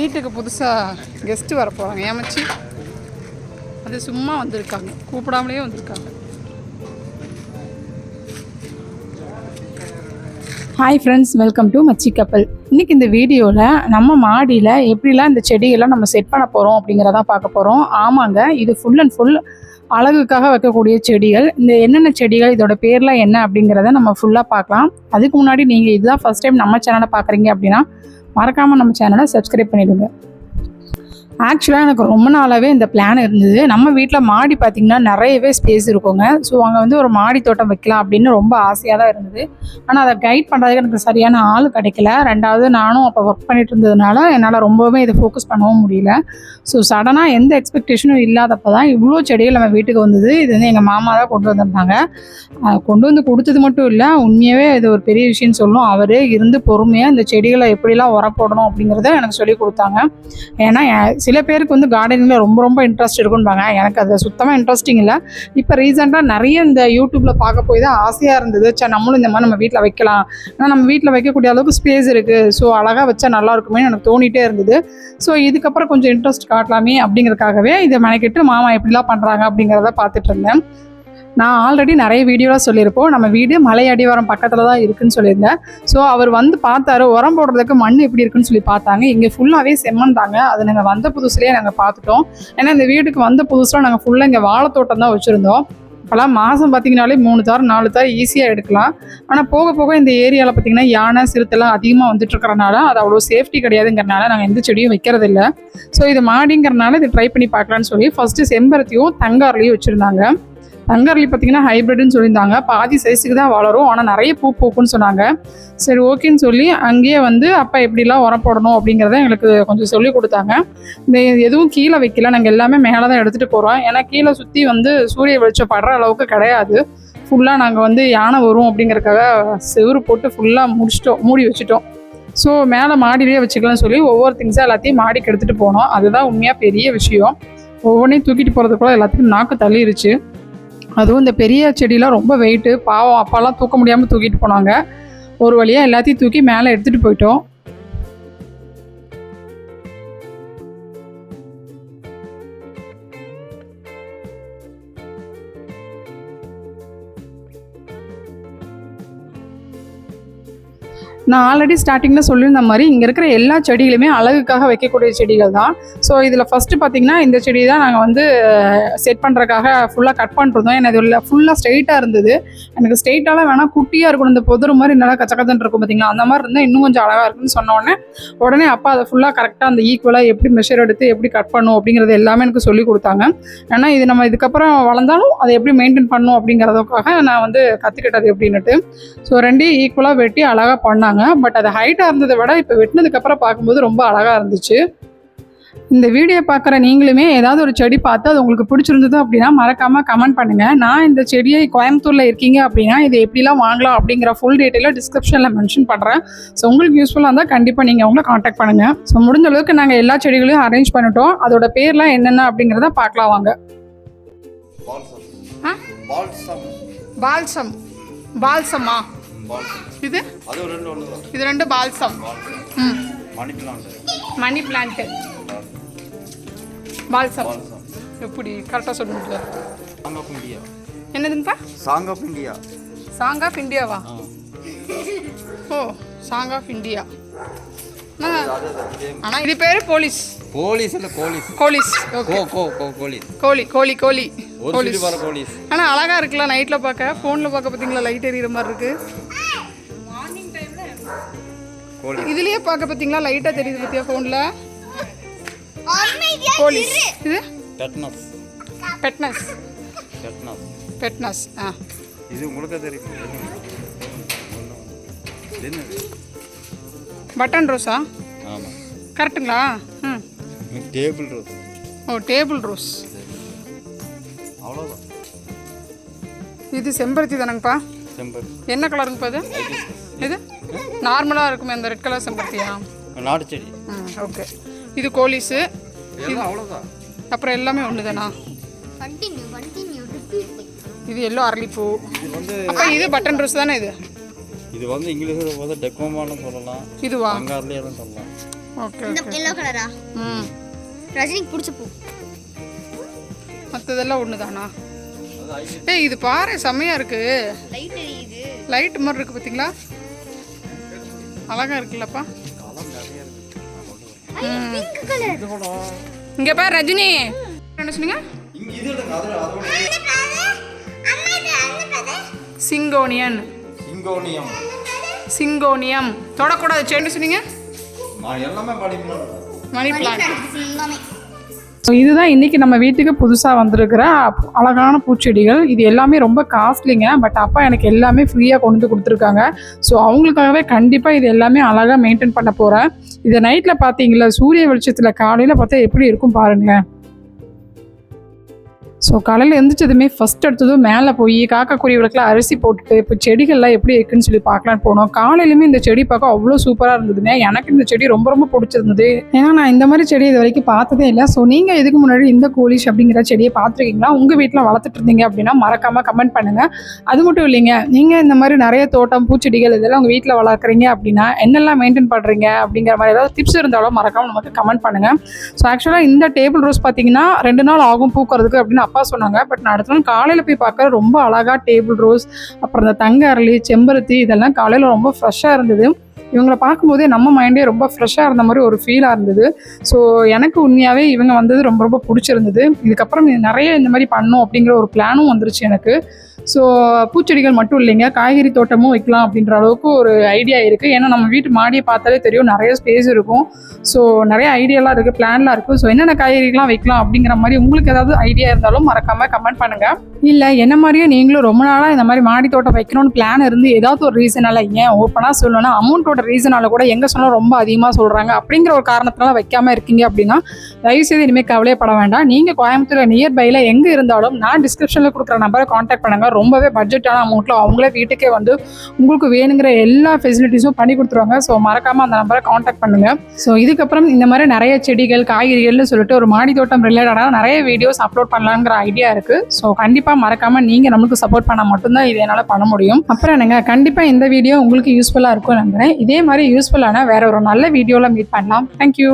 வீட்டுக்கு புதுசாக கெஸ்ட்டு வர போகிறாங்க ஏமாச்சி அது சும்மா வந்திருக்காங்க. கூப்பிடாமலே வந்திருக்காங்க. ஹாய் ஃப்ரெண்ட்ஸ் வெல்கம் டு மச்சி கப்பல். இன்றைக்கி இந்த வீடியோவில் நம்ம மாடியில் எப்படிலாம் இந்த செடியெல்லாம் நம்ம செட் பண்ண போகிறோம் அப்படிங்கிறதான் பார்க்க போகிறோம் ஆமாங்க இது ஃபுல் அண்ட் ஃபுல் அழகுக்காக வைக்கக்கூடிய செடிகள். இந்த என்னென்ன செடிகள் இதோட பேர்லாம் என்ன அப்படிங்கிறத நம்ம ஃபுல்லாக பார்க்கலாம். அதுக்கு முன்னாடி நீங்கள் இதுதான் ஃபஸ்ட் டைம் நம்ம சேனலை பார்க்குறீங்க அப்படின்னா மறக்காமல் நம்ம சேனலை சப்ஸ்கிரைப் பண்ணிவிடுங்க ஆக்சுவலாக எனக்கு ரொம்ப நாளாகவே இந்த பிளான் இருந்தது. நம்ம வீட்டில் மாடி பார்த்திங்கன்னா நிறையவே ஸ்பேஸ் இருக்குங்க. ஸோ அங்கே வந்து ஒரு மாடி தோட்டம் வைக்கலாம் அப்படின்னு ரொம்ப ஆசையாக தான் இருந்தது. ஆனால் அதை கைட் பண்ணுறதுக்கு எனக்கு சரியான ஆள் கிடைக்கல. ரெண்டாவது நானும் அப்போ ஒர்க் பண்ணிட்டு இருந்ததுனால என்னால் ரொம்பவே இதை ஃபோக்கஸ் பண்ணவும் முடியல. ஸோ சடனாக எந்த எக்ஸ்பெக்டேஷனும் இல்லாதப்போ தான் இவ்வளோ செடிகள் நம்ம வீட்டுக்கு வந்தது. இது வந்து எங்கள் மாமா தான் கொண்டு வந்திருந்தாங்க. கொண்டு வந்து கொடுத்தது மட்டும் இல்லை உண்மையாகவே இது ஒரு பெரிய விஷயம்னு சொல்லணும் அவரே இருந்து பொறுமையாக இந்த செடிகளை எப்படிலாம் உரம் போடணும் அப்படிங்கிறத எனக்கு சொல்லி கொடுத்தாங்க. ஏன்னா சில பேருக்கு வந்து கார்டனிங்கில் ரொம்ப ரொம்ப இன்ட்ரெஸ்ட் இருக்கும்பாங்க. எனக்கு அது சுத்தமாக இன்ட்ரெஸ்டிங் இல்லை. இப்போ ரீசெண்டாக நிறைய இந்த யூடியூப்பில் பார்க்க போய் தான் ஆசையாக இருந்தது. சே நம்மளும் இந்த மாதிரி நம்ம வீட்டில் வைக்கலாம். ஆனால் நம்ம வீட்டில் வைக்கக்கூடிய அளவுக்கு ஸ்பேஸ் இருக்குது ஸோ அழகாக வச்சா நல்லா இருக்குமே எனக்கு தோணிட்டே இருந்தது. ஸோ இதுக்கப்புறம் கொஞ்சம் இன்ட்ரெஸ்ட் காட்டலாமே அப்படிங்கிறதுக்காகவே இதை மெனக்கிட்டு மாமா எப்படிலாம் பண்ணுறாங்க அப்படிங்கிறத பார்த்துட்டு இருந்தேன். நான் ஆல்ரெடி நிறைய வீடியோலாம் சொல்லியிருப்போம். நம்ம வீடு மலை அடிவாரம் பக்கத்தில் தான் இருக்குன்னு சொல்லியிருந்தேன். ஸோ அவர் வந்து பார்த்தாரு உரம் போடுறதுக்கு மண் எப்படி இருக்குன்னு சொல்லி பார்த்தாங்க. இங்கே ஃபுல்லாகவே செம்மண் தாங்க அது நாங்கள் வந்த புதுசுலேயே நாங்கள் பார்த்துட்டோம். ஏன்னா இந்த வீட்டுக்கு வந்த புதுசில் நாங்கள் ஃபுல்லாக இங்கே வாழைத்தோட்டம் தான் வச்சுருந்தோம். இப்போலாம் மாதம் பார்த்தீங்கனாலே மூணு தார் நாலு தார் ஈஸியாக எடுக்கலாம். ஆனால் போக போக இந்த ஏரியாவில் பார்த்தீங்கன்னா யானை சிறுத்தைலாம் அதிகமாக வந்துட்டுருக்கறனால அது அவ்வளோ சேஃப்டி கிடையாதுங்கிறனால நாங்கள் எந்த செடியும் வைக்கிறதில்ல. ஸோ இது மாடிங்கிறனால இது ட்ரை பண்ணி பார்க்கலான்னு சொல்லி ஃபஸ்ட்டு செம்பருத்தியும் தங்கார்லையும் வச்சுருந்தாங்க. தங்கரளி பார்த்தீங்கன்னா ஹைப்ரிட்னு சொல்லியிருந்தாங்க. பாதி சைஸுக்கு தான் வளரும். ஆனால் நிறைய பூ பூக்குன்னு சொன்னாங்க. சரி ஓகேன்னு சொல்லி அங்கேயே வந்து அப்பா எப்படிலாம் உரம் போடணும்? அப்படிங்கிறத எங்களுக்கு கொஞ்சம் சொல்லி கொடுத்தாங்க. இந்த எதுவும் கீழே வைக்கல. நாங்கள் எல்லாமே மேலே தான் எடுத்துகிட்டு போகிறோம் ஏன்னா கீழே சுற்றி வந்து சூரிய வெளிச்சம் படுற அளவுக்கு கிடையாது. ஃபுல்லாக நாங்கள் வந்து யானை வரும் அப்படிங்கிறக்காக செவுரு போட்டு ஃபுல்லாக முடிச்சிட்டோம். மூடி வச்சுட்டோம். ஸோ மேலே மாடியிலே வச்சுக்கலாம்னு சொல்லி ஒவ்வொரு திங்ஸாக எல்லாத்தையும் மாடிக்கு எடுத்துகிட்டு போனோம். அதுதான் உண்மையாக பெரிய விஷயம். ஒவ்வொன்றையும் தூக்கிட்டு போகிறதுக்குள்ள எல்லாத்தையும் நாக்கு தள்ளிருச்சு. அதுவும் இந்த பெரிய செடியெலாம் ரொம்ப வெயிட்டு பாவம் அப்பாலாம் தூக்க முடியாமல் தூக்கிட்டு போனாங்க. ஒரு வழியாக எல்லாத்தையும் தூக்கி மேலே எடுத்துகிட்டு போயிட்டோம். நான் ஆல்ரெடி ஸ்டார்டிங்கில் சொல்லியிருந்த மாதிரி இங்கே இருக்கிற எல்லா செடிகளுமே அழகுக்காக வைக்கக்கூடிய செடிகள் தான். ஸோ இதில் ஃபஸ்ட்டு பார்த்திங்கன்னா இந்த செடி தான் நாங்கள் வந்து செட் பண்ணுறதுக்காக ஃபுல்லாக கட் பண்ணிருந்தோம் எனக்கு இதில் ஃபுல்லாக ஸ்ட்ரெயிட்டாக இருந்தது. எனக்கு ஸ்ட்ரெயிட்டாலாம் வேணால் குட்டியாக இருக்கணும் இந்த புதர் மாதிரி நல்லா கச்சக்கச்சன்னு இருக்கும் பார்த்திங்களா அந்த மாதிரி இருந்தால் இன்னும் கொஞ்சம் அழகாக இருக்குன்னு சொன்னோடனே உடனே உடனே அப்பா அதை ஃபுல்லாக கரெக்டாக அந்த ஈக்குவலாக எப்படி மெஷர் எடுத்து எப்படி கட் பண்ணும் அப்படிங்கிறது எல்லாமே எனக்கு சொல்லி கொடுத்தாங்க. ஏன்னா இது நம்ம இதுக்கப்புறம் வளர்ந்தாலும் அதை எப்படி மெயின்டைன் பண்ணும் அப்படிங்கிறதுக்காக நான் வந்து கற்றுக்கிட்டது எப்படின்னுட்டு. ஸோ ரெண்டையும் ஈக்குவலாக வெட்டி அழகாக பண்ணாங்க. பட் அது ஹைட்டாக இருந்ததை விட இப்போ வெட்டினதுக்கப்புறம் பார்க்கும்போது ரொம்ப அழகாக இருந்துச்சு. இந்த வீடியோ பார்க்குற நீங்களுமே ஏதாவது ஒரு செடி பார்த்து அது உங்களுக்கு பிடிச்சிருந்தது அப்படின்னா மறக்காமல் கமெண்ட் பண்ணுங்கள் நான் இந்த செடியை கோயம்புத்தூரில் இருக்கீங்க அப்படின்னா இது எப்படிலாம் வாங்கலாம் அப்படிங்கிற ஃபுல் டீட்டெயிலாக டிஸ்கிரிப்ஷனில் மென்ஷன் பண்ணுறேன் ஸோ உங்களுக்கு யூஸ்ஃபுல்லாக இருந்தால் கண்டிப்பாக நீங்கள் அவங்கள காண்டாக்ட் பண்ணுங்கள் ஸோ முடிஞ்ச அளவுக்கு நாங்கள் எல்லா செடிகளையும் அரேஞ்ச் பண்ணிட்டோம். அதோட பேர்லாம் என்னென்ன அப்படிங்கிறத பார்க்கலாம் வாங்க. பால்சம். ஆ? Balsam balsam. பால்சமா. பால்சம்? இது? இது ரெண்டு பால்சம். Money plant balsam. எப்படி கரெக்டாக of India என்னதுங்கப்பா? Song of India song of இந்தியாவா ஓ சாங் ஆஃப் இந்தியா ஆனால் இது பேர் போலீஸ். போலீஸ் இல்லை போலீஸ். கோலிஸ் ஓகே கோ கோ கோ போலீஸ். கோழி கோழி கோழி. ஒரு போலீஸ். சொல்லி வர போலீஸ். ஆனால் அழகாக இருக்குல்ல நைட்டில் பார்க்க ஃபோனில் பார்க்க பார்த்தீங்களா லைட் எரியிற மாதிரி இருக்கு? கோலி இதுலயே பார்க்க பார்த்தீங்களா லைட்டாக தெரியுது பார்த்தியா ஃபோனில் போலீஸ். இது? டெட்னஸ் பெட்னஸ் டெட்னஸ் பெட்னஸ் ஆ. இது உங்களுக்கு தெரியும். பட்டன் ரோஸா? ஆமாம் கரெக்டுங்களா? ம் டேபிள் ரோஸ். ஓ டேபிள் ரோஸ். அவ்வளோதான் இது செம்பருத்தி தானங்கப்பா? செம்பர் என்ன கலருங்கப்பா இது? இது? நார்மலாக இருக்குமே அந்த ரெட் கலர் செம்பருத்தியா? நாட்டு செடி. ம் ஓகே இது கோலிஸு எல்லாம் அவ்வளோதான் அப்புறம் எல்லாமே ஒன்று தானா. இது எல்லோ அரளிப்பூ. இது வந்து அப்போ இது பட்டன் ரோஸ் தானே இது? இது வந்து இங்கிலீஷில் வந்து டெக்கோமான்னு சொல்லலாம். இதுவா? அங்கார்லேயே சொல்லலாம். ஓகே இந்த ஓகே எல்லோ கலரா ம். ரஜினிக்கு பிடிச்ச பூ. மற்றதெல்லாம் ஒன்று தானா ஏய் இது பாரு செம்மையாக இருக்குது லைட் எரியுது. லைட் மாதிரி இருக்குது பார்த்தீங்களா அழகா இருக்குல்லப்பா. பிங்க் கலர் இங்கே பாரு ரஜினி. என்ன சொன்னீங்க? இங்கே இது எடுங்க அது அதோட சிங்கோனியன். சிங்கோனியம். சிங்கோனியம். தொடக்கூடாது செண்டு சொன்னீங்க? நான் எல்லாமே படிக்கணும். மணி பிளான்ட் ஸோ இதுதான் இன்னைக்கு நம்ம வீட்டுக்கு புதுசாக வந்திருக்கிற அப்- அழகான பூச்செடிகள். இது எல்லாமே ரொம்ப காஸ்ட்லிங்க பட் அப்பா எனக்கு எல்லாமே ஃப்ரீயாக கொண்டு வந்து கொடுத்துருக்காங்க. ஸோ அவங்களுக்காகவே கண்டிப்பாக இது எல்லாமே அழகாக மெயின்டைன் பண்ண போகிறேன் இதை நைட்டில் பார்த்தீங்களா சூரிய வெளிச்சத்தில் காலையில் பார்த்தா எப்படி இருக்கும் பாருங்களேன். ஸோ காலையில் எழுந்திரிச்சதுமே ஃபஸ்ட் எடுத்ததும் மேலே போய் காக்கா அரிசி போட்டுட்டு இப்போ செடிகள்லாம் எப்படி இருக்குன்னு சொல்லி பார்க்கலான்னு போனோம். காலையிலுமே இந்த செடி பார்க்க அவ்வளோ சூப்பராக இருந்ததுங்க. எனக்கு இந்த செடி ரொம்ப ரொம்ப பிடிச்சிருந்தது. ஏன்னா நான் இந்த மாதிரி செடி இது வரைக்கும் பார்த்ததே இல்லை. ஸோ நீங்கள் இதுக்கு முன்னாடி இந்த கோலிஷ் அப்படிங்கிற செடியை பார்த்துருக்கீங்களா? உங்கள் வீட்டில் வளர்த்துட்டு இருந்தீங்க அப்படின்னா மறக்காமல் கமெண்ட் பண்ணுங்கள் அது மட்டும் இல்லைங்க. நீங்கள் இந்த மாதிரி நிறைய தோட்டம் பூச்செடிகள் இதெல்லாம் உங்கள் வீட்டில் வளர்க்குறீங்க அப்படின்னா என்னெல்லாம் மெயின்டைன் பண்ணுறீங்க அப்படிங்கிற மாதிரி ஏதாவது டிப்ஸ் இருந்தாலும் மறக்காமல் நமக்கு கமெண்ட் பண்ணுங்கள் ஸோ ஆக்சுவலாக இந்த டேபிள் ரோஸ் பார்த்தீங்கன்னா ரெண்டு நாள் ஆகும் பூக்கிறதுக்கு அப்படின்னு அப்பா சொன்னாங்க. பட் நான் அடுத்த நாள் காலையில் போய் பார்க்க ரொம்ப அழகாக டேபிள் ரோஸ் அப்புறம் இந்த தங்க அரளி செம்பருத்தி இதெல்லாம் காலையில் ரொம்ப ஃப்ரெஷ்ஷாக இருந்தது. இவங்களை பார்க்கும்போதே நம்ம மைண்டே ரொம்ப ஃப்ரெஷ்ஷாக இருந்த மாதிரி ஒரு ஃபீலாக இருந்தது. ஸோ எனக்கு உண்மையாகவே இவங்க வந்தது ரொம்ப ரொம்ப பிடிச்சிருந்தது. இதுக்கப்புறம் நிறைய இந்த மாதிரி பண்ணும் அப்படிங்கிற ஒரு பிளானும் வந்துருச்சு எனக்கு. ஸோ பூச்செடிகள் மட்டும் இல்லைங்க. காய்கறி தோட்டமும் வைக்கலாம் அப்படின்ற அளவுக்கு ஒரு ஐடியா இருக்குது ஏன்னா நம்ம வீட்டு மாடியை பார்த்தாலே தெரியும் நிறைய ஸ்பேஸ் இருக்கும். ஸோ நிறைய ஐடியாலாம் இருக்குது பிளான்லாம் இருக்குது ஸோ என்னென்ன காய்கறிகள்லாம் வைக்கலாம் அப்படிங்கிற மாதிரி உங்களுக்கு ஏதாவது ஐடியா இருந்தாலும் மறக்காமல் கமெண்ட் பண்ணுங்கள் இல்லை என்ன மாதிரியே நீங்களும் ரொம்ப நாளாக இந்த மாதிரி மாடி தோட்டம் வைக்கணும்னு பிளான் இருந்து ஏதாவது ஒரு ரீசனால் ஏன் ஓப்பனாக சொல்லணும்னா அமௌண்ட்டோட ரீசனால கூட எங்கே சொன்னால் ரொம்ப அதிகமாக சொல்கிறாங்க அப்படிங்கிற ஒரு காரணத்தினால வைக்காமல் இருக்கீங்க அப்படின்னா தயவுசெய்து இனிமேல் கவலையப்பட வேண்டாம். நீங்கள் கோயம்புத்தூர் நியர்பையில் எங்கே இருந்தாலும் நான் டிஸ்கிரிப்ஷனில் கொடுக்குற நம்பரை காண்டாக்ட் பண்ணுங்கள் ரொம்பவே பட்ஜெட்டான அமௌண்ட்டில் அவங்களே வீட்டுக்கே வந்து உங்களுக்கு வேணுங்கிற எல்லா ஃபெசிலிட்டிஸும் பண்ணி கொடுத்துருவாங்க. ஸோ மறக்காமல் அந்த நம்பரை காண்டாக்ட் பண்ணுங்கள் ஸோ இதுக்கப்புறம் இந்த மாதிரி நிறைய செடிகள் காய்கறிகள்னு சொல்லிட்டு ஒரு மாடி தோட்டம் ரிலேட்டடாக நிறைய வீடியோஸ் அப்லோட் பண்ணலாங்கிற ஐடியா இருக்குது ஸோ கண்டிப்பாக மறக்காமல் நீங்கள் நம்மளுக்கு சப்போர்ட் பண்ணால் மட்டும்தான் இது என்னால் பண்ண முடியும். அப்புறம் என்னங்க கண்டிப்பாக இந்த வீடியோ உங்களுக்கு யூஸ்ஃபுல்லாக இருக்கும் நினைக்கிறேன் இதே மாதிரி யூஸ்ஃபுல்லான வேற ஒரு நல்ல வீடியோவில் மீட் பண்ணலாம். தேங்க்யூ